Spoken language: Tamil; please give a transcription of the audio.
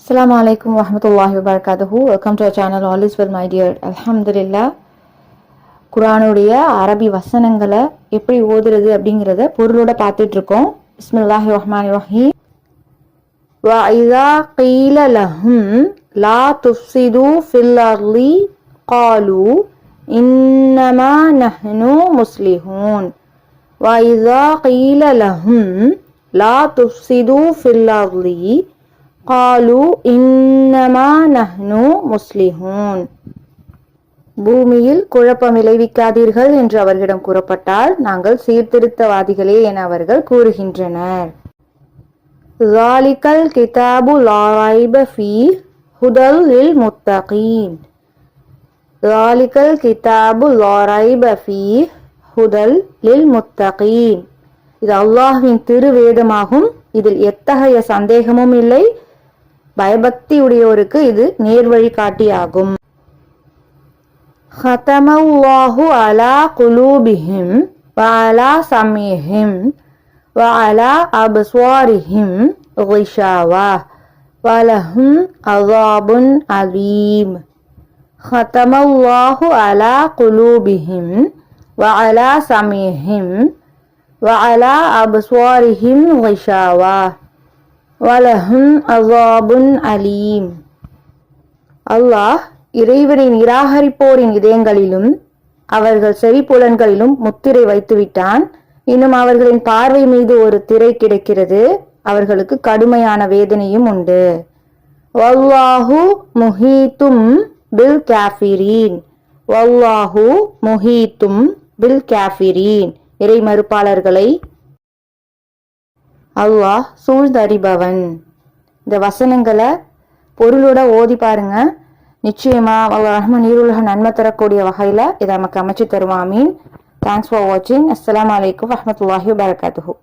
Assalamu alaikum warahmatullahi wabarakatuh. Welcome to our channel. All is well, my dear. Alhamdulillah. குரானுடைய அரபி வசனங்களை எப்படி ஓதுறது அப்படிங்கிறத பொருளோட பார்த்துட்டு இருக்கோம் பிஸ்மில்லாஹி ரஹ்மான் ரஹீம் وَإِذَا قِيلَ لَهُمْ لَا تُفْسِدُوا فِي الْأَرْضِ قَالُوا إِنَّمَا نَحْنُ مُصْلِحُونَ وَإِذَا قِيلَ لَهُمْ لَا تُفْسِدُوا فِي الْأَرْضِ قَالُوا إِنَّمَا نَحْنُ مُصْلِحُونَ பூமியில் குழப்பம் விளைவிக்காதீர்கள் என்று அவர்களிடம் கூறப்பட்டால் நாங்கள் சீர்திருத்தவாதிகளே என அவர்கள் கூறுகின்றனர் ذَلِكَ الْكِتَابُ لَا رَيْبَ فِيهِ هُدًى لِلْمُتَّقِينَ ذَلِكَ الْكِتَابُ لَا رَيْبَ فِيهِ هُدًى لِلْمُتَّقِينَ இது அல்லாஹ்வின் திருவேதமாகும் இதில் எத்தகைய சந்தேகமும் இல்லை பயபக்தியுடையோருக்கு இது நேர்வழி காட்டியாகும் ختم الله على قلوبهم وعلى سمعهم وعلى أبصارهم غشاوة ولهم عذاب عظيم ختم الله على قلوبهم وعلى سمعهم وعلى أبصارهم غشاوة வலஹும் அவாபுன் அலீம். அல்லாஹ் இறைவனை நிராகரிப்போரின் இதயங்களிலும் அவர்கள் செவிப்புலன்களிலும் முத்திரை வைத்துவிட்டான். இன்னும் அவர்களின் பார்வை மீது ஒரு திரை கிடைக்கிறது. அவர்களுக்கு கடுமையான வேதனையும் உண்டு. வல்லாஹு முஹீத்தும் பில் கேஃபிரீன். வல்லாஹு முஹீத்தும் பில் கேஃபிரீன். இறை மறுப்பாளர்களை அல்லாஹ் சூழ்ந்தறிபவன் இந்த வசனங்களை பொருளோட ஓதி பாருங்க. நிச்சயமா அல்லாஹ் ரஹ்மான் நீருலக நன்மை தரக்கூடிய வகையில இதை நமக்கு அமைச்சு தருவான். மீன் தேங்க்ஸ் ஃபார் வாட்சிங் அஸ்லாம் வலைக்கம் வரஹ்மத்துல்லாஹி வபரகாத்துஹு